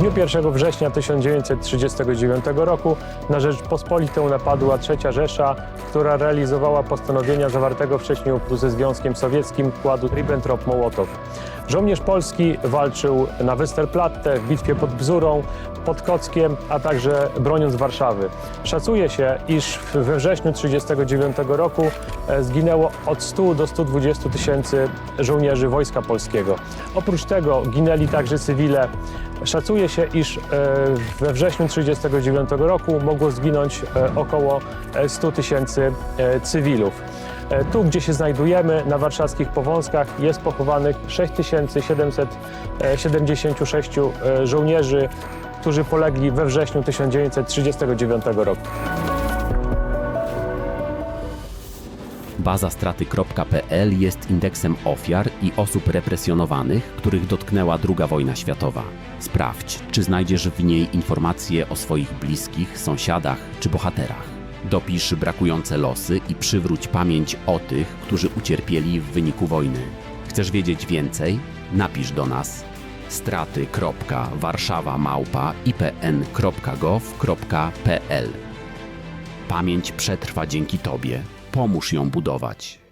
dniu 1 września 1939 roku na Rzeczpospolitą napadła III Rzesza, która realizowała postanowienia zawartego wcześniej ze Związkiem Sowieckim układu Ribbentrop-Mołotow. Żołnierz polski walczył na Westerplatte, w bitwie pod Bzurą, pod Kockiem, a także broniąc Warszawy. Szacuje się, iż we wrześniu 1939 roku e, zginęło od 100 do 120 tysięcy żołnierzy Wojska Polskiego. Oprócz tego ginęli także cywile. Szacuje się, iż e, we wrześniu 1939 roku mogło zginąć e, około e, 100 tysięcy cywilów. E, Tu, gdzie się znajdujemy, na warszawskich Powązkach, jest pochowanych 6776 e, żołnierzy, którzy polegli we wrześniu 1939 roku. Bazastraty.pl jest indeksem ofiar i osób represjonowanych, których dotknęła II wojna światowa. Sprawdź, czy znajdziesz w niej informacje o swoich bliskich, sąsiadach czy bohaterach. Dopisz brakujące losy i przywróć pamięć o tych, którzy ucierpieli w wyniku wojny. Chcesz wiedzieć więcej? Napisz do nas straty.warszawamałpa.ipn.gov.pl Pamięć przetrwa dzięki Tobie. Pomóż ją budować.